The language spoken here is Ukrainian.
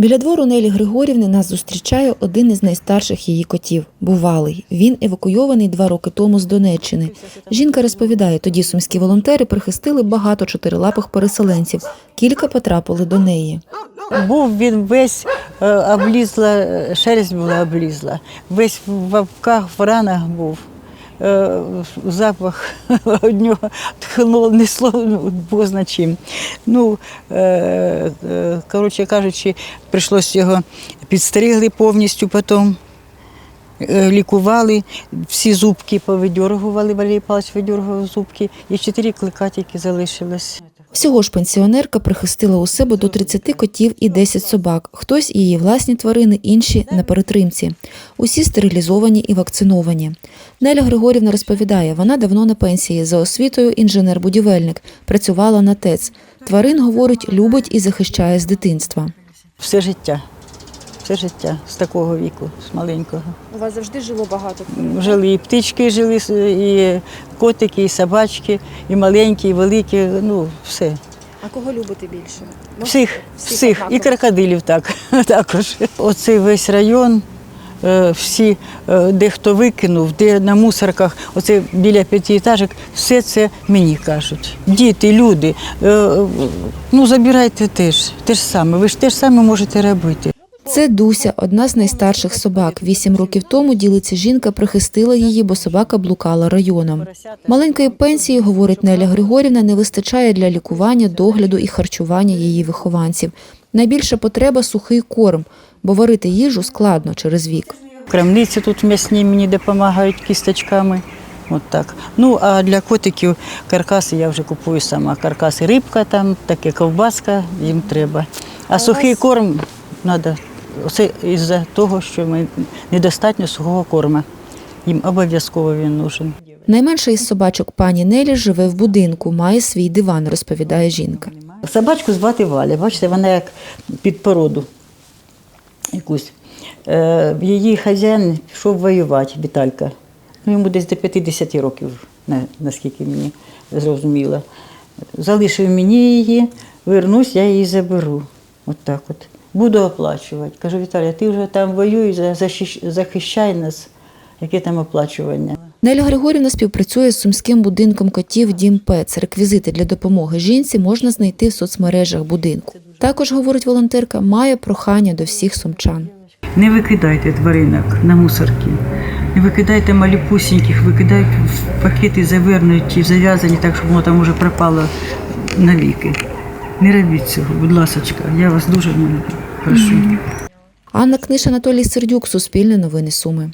Біля двору Нелі Григорівни нас зустрічає один із найстарших її котів Бувалий. Він евакуйований два роки тому з Донеччини. Жінка розповідає, тоді сумські волонтери прихистили багато чотирилапих переселенців. Кілька потрапили до неї. Був він весь е, облізла, шерсть була облізла, весь в вапках, в ранах був. Е, Запах від нього тхнуло, несло слово позна чим. Ну, е, е, коротше кажучи, прийшлося його підстригли повністю потім. Лікували, всі зубки повидергували, Валерій Павлович видергував зубки, і чотири клика тільки залишилось. Всього ж пенсіонерка прихистила у себе до 30 котів і 10 собак. Хтось її власні тварини, інші на перетримці. Усі стерилізовані і вакциновані. Неля Григорівна розповідає, вона давно на пенсії за освітою інженер-будівельник, працювала на ТЕЦ. Тварин, говорить, любить і захищає з дитинства. Все життя. Все життя з такого віку, з маленького. У вас завжди жило багато Жили і птички, жили, і котики, і собачки, і маленькі, і великі, ну все. А кого любите більше? Всіх, всіх, і крокодилів так, також. Оцей весь район, е, всі, е, де хто викинув, де на мусорках, оце біля п'ятиэтажок, все це мені кажуть. Діти, люди, е, ну забирайте теж, те ж саме, ви ж те ж саме можете робити. Це Дуся, одна з найстарших собак. Вісім років тому ділиться жінка, прихистила її, бо собака блукала районом. Маленької пенсії, говорить Неля Григорівна, не вистачає для лікування, догляду і харчування її вихованців. Найбільша потреба сухий корм, бо варити їжу складно через вік. Крамниці тут м'ясні мені допомагають кісточками. От так. Ну а для котиків каркаси я вже купую сама. Каркаси рибка там, таке ковбаска їм треба. А сухий корм треба. Це із-за того, що ми недостатньо сухого корма. Їм обов'язково він нужен. Найменша із собачок пані Нелі живе в будинку, має свій диван, розповідає жінка. Собачку звати Валя. Бачите, вона як під породу якусь. Е, її хазяїн пішов воювати, Віталька. Ну, йому десь до 50 років, наскільки мені зрозуміло. Залишив мені її, вернусь, я її заберу. От так от. Буду оплачувати. Кажу, Віталія, ти вже там воюй, за- захищай нас. Яке там оплачування? Неля Григорівна співпрацює з сумським будинком котів Дім Пец. Реквізити для допомоги жінці можна знайти в соцмережах будинку. Також, говорить волонтерка, має прохання до всіх сумчан. Не викидайте тваринок на мусорки. Не викидайте малюпусіньких, викидайте в пакети завернуті, зав'язані так, щоб воно там уже пропало навіки. Не робіть цього, будь ласочка, я вас дуже прошу. Анна Книш, Анатолій Сердюк, Суспільне новини Суми.